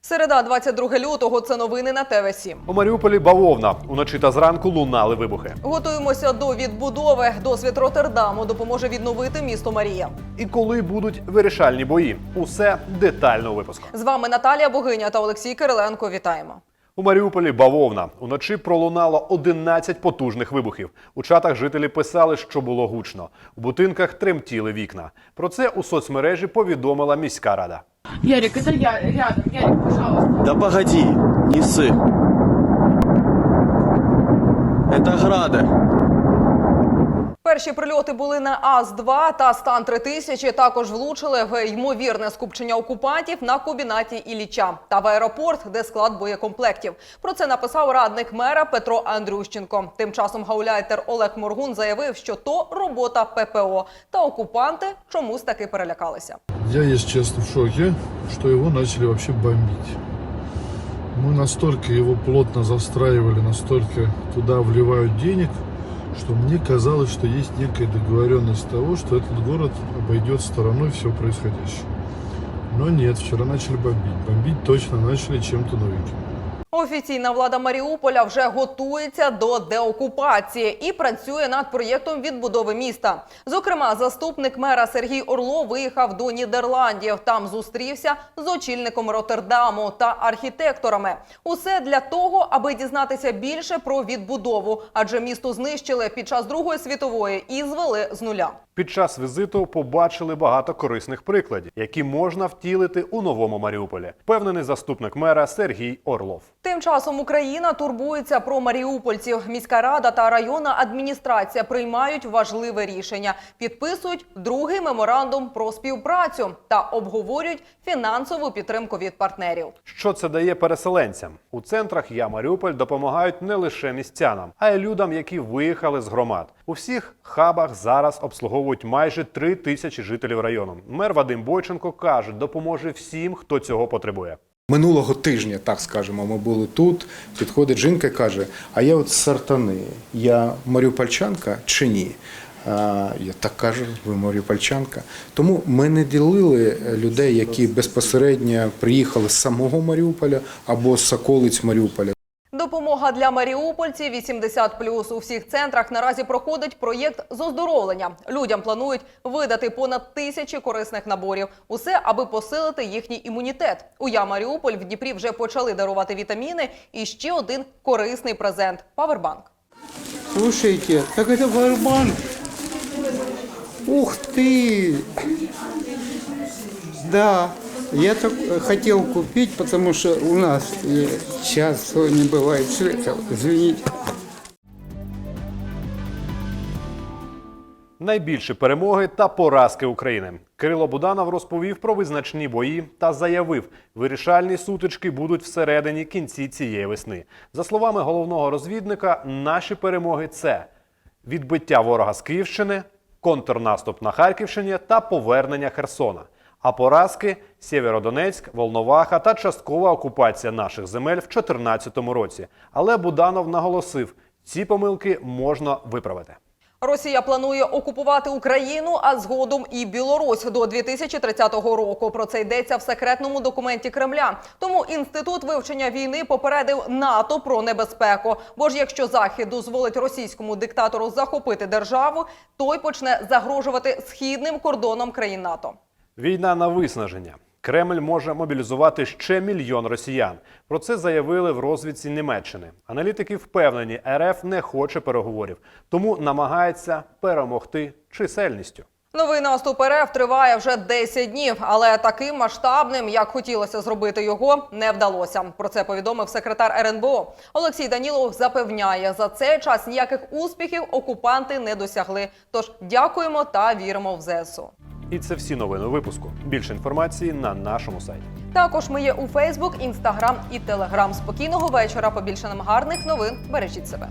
Середа, 22 лютого. Це новини на ТВ 7 У Маріуполі бавовна. Уночі та зранку лунали вибухи. Готуємося до відбудови. Досвід Роттердаму допоможе відновити місто Марія. І коли будуть вирішальні бої, усе детально у випуску. З вами Наталія Богиня та Олексій Кириленко. Вітаємо. У Маріуполі бавовна. Уночі пролунало 11 потужних вибухів. У чатах жителі писали, що було гучно. У будинках тремтіли вікна. Про це у соцмережі повідомила міська рада. Ярик, это я рядом. Ярик, пожалуйста. Да погоди, не ссы. Это грады. Перші прильоти були на АЗ-2 та стан 3000 Також влучили в ймовірне скупчення окупантів на комбінаті Ілліча та в аеропорт, де склад боєкомплектів. Про це написав радник мера Петро Андрющенко. Тим часом гауляйтер Олег Моргун заявив, що то робота ППО, та окупанти чомусь таки перелякалися. Я, если честно, в шоке, что его начали вообще бомбить. Мы настолько его плотно застраивали, настолько туда вливают денег, что мне казалось, что есть некая договоренность того, что этот город обойдет стороной все происходящее. Но нет, вчера начали бомбить. Бомбить точно начали чем-то новеньким. Офіційна влада Маріуполя вже готується до деокупації і працює над проєктом відбудови міста. Зокрема, заступник мера Сергій Орло виїхав до Нідерландів. Там зустрівся з очільником Роттердаму та архітекторами. Усе для того, аби дізнатися більше про відбудову, адже місто знищили під час Другої світової і звели з нуля. Під час візиту побачили багато корисних прикладів, які можна втілити у новому Маріуполі. Впевнений заступник мера Сергій Орлов. Тим часом Україна турбується про маріупольців. Міська рада та районна адміністрація приймають важливе рішення, підписують другий меморандум про співпрацю та обговорюють фінансову підтримку від партнерів. Що це дає переселенцям? У центрах Я Маріуполь допомагають не лише містянам, а й людям, які виїхали з громад. У всіх хабах зараз обслуговують майже три тисячі жителів району. Мер Вадим Бойченко каже, допоможе всім, хто цього потребує. Минулого тижня, так скажемо, ми були тут. Підходить жінка і каже: А я от з сартани, я маріупольчанка чи ні? Я так кажу, ви маріупольчанка. Тому ми не ділили людей, які безпосередньо приїхали з самого Маріуполя або з околиць Маріуполя. Допомога для маріупольців 80+. У всіх центрах наразі проходить проєкт з оздоровлення. Людям планують видати понад тисячі корисних наборів. Усе, аби посилити їхній імунітет. У Я Маріуполь в Дніпрі вже почали дарувати вітаміни. І ще один корисний презент – павербанк. Слушайте, так это Варбанк. Ух ты! Да, я так э, хотел купить, потому что у нас э, часто не бывает света. Извините. Найбільші перемоги та поразки України. Кирило Буданов розповів про визначні бої та заявив, вирішальні сутички будуть всередині кінці цієї весни. За словами головного розвідника, наші перемоги це відбиття ворога з Київщини, контрнаступ на Харківщині та повернення Херсона. А поразки Сєвєродонецьк, Волноваха та часткова окупація наших земель в 2014 році. Але Буданов наголосив, ці помилки можна виправити. Росія планує окупувати Україну, а згодом і Білорусь до 2030 року. Про це йдеться в секретному документі Кремля. Тому інститут вивчення війни попередив НАТО про небезпеку. Бо ж якщо Захід дозволить російському диктатору захопити державу, той почне загрожувати східним кордонам країн НАТО. Війна на виснаження. Кремль може мобілізувати ще мільйон росіян. Про це заявили в розвідці Німеччини. Аналітики впевнені, РФ не хоче переговорів, тому намагається перемогти чисельністю. Новий наступ РФ триває вже 10 днів, але таким масштабним, як хотілося зробити його, не вдалося. Про це повідомив секретар РНБО. Олексій Данілов запевняє, за цей час ніяких успіхів окупанти не досягли. Тож дякуємо та віримо в ЗСУ. І це всі новини випуску. Більше інформації на нашому сайті. Також ми є у Фейсбук, Інстаграм і Телеграм. Спокійного вечора. Побільше нам гарних новин. Бережіть себе.